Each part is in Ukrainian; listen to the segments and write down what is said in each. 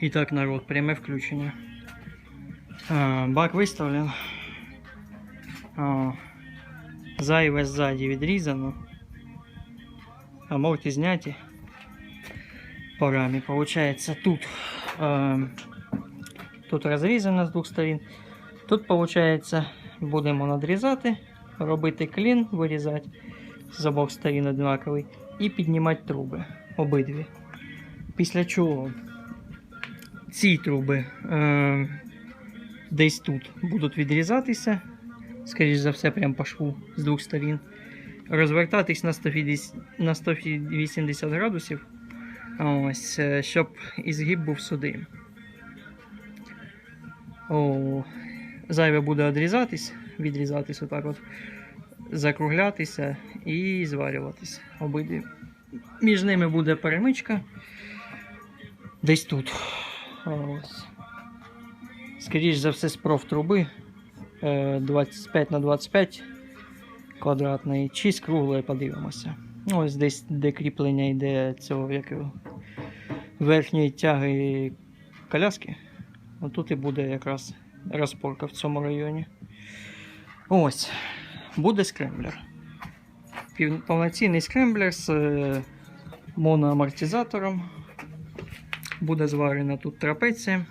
І так, народ, пряме включення. Бак виставлен. А, зайве ззаді відрізано. Аморти зняті. По рамі. Получається тут. Тут розрізано з двох сторін. Тут, получається, будемо надрізати, робити клін, вирізати з обох сторін однаковий і піднімати труби. Обидві. Після чого ці труби е, десь тут будуть відрізатися, скоріш за все, прямо по шву з двох сторін. Розвертатись на 150, на 180 градусів, ось, е, щоб ізгиб був сюди. О, зайве буде відрізатись, відрізатись отак от, закруглятися і зварюватись обидві. Між ними буде перемичка. Десь тут. Ось. Скоріше за все, з профтруби е, 25 на 25 квадратної, чи з круглої подивимося. Ось десь де кріплення йде цього як його, верхньої тяги коляски. Отут і буде якраз розпорка в цьому районі. Ось. Буде скремблер. Повноцінний скремблер з е, моноамортизатором. Буде зварена тут трапеція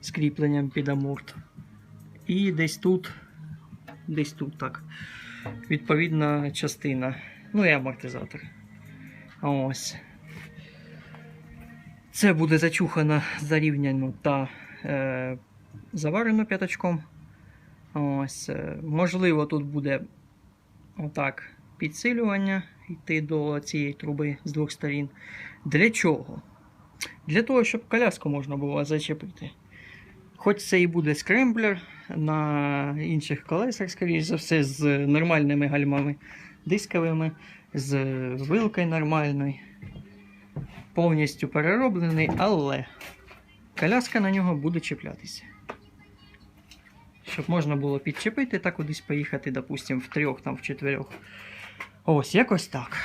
з кріпленням під амурт. І десь тут, десь тут так. Відповідна частина. Ну і амортизатор. Ось. Це буде зачухано, зарівняно та е, заварено п'ятачком. Ось. е, Можливо, тут буде отак підсилювання йти до цієї труби з двох сторін. Для чого? Для того, щоб коляску можна було зачепити. Хоч це і буде скремблер на інших колесах, скоріш за все, з нормальними гальмами дисковими, з вилкою нормальною, повністю перероблений, але коляска на нього буде чіплятися. Щоб можна було підчепити та кудись поїхати, допустимо, в трьох, там, в чотирьох. Ось якось так.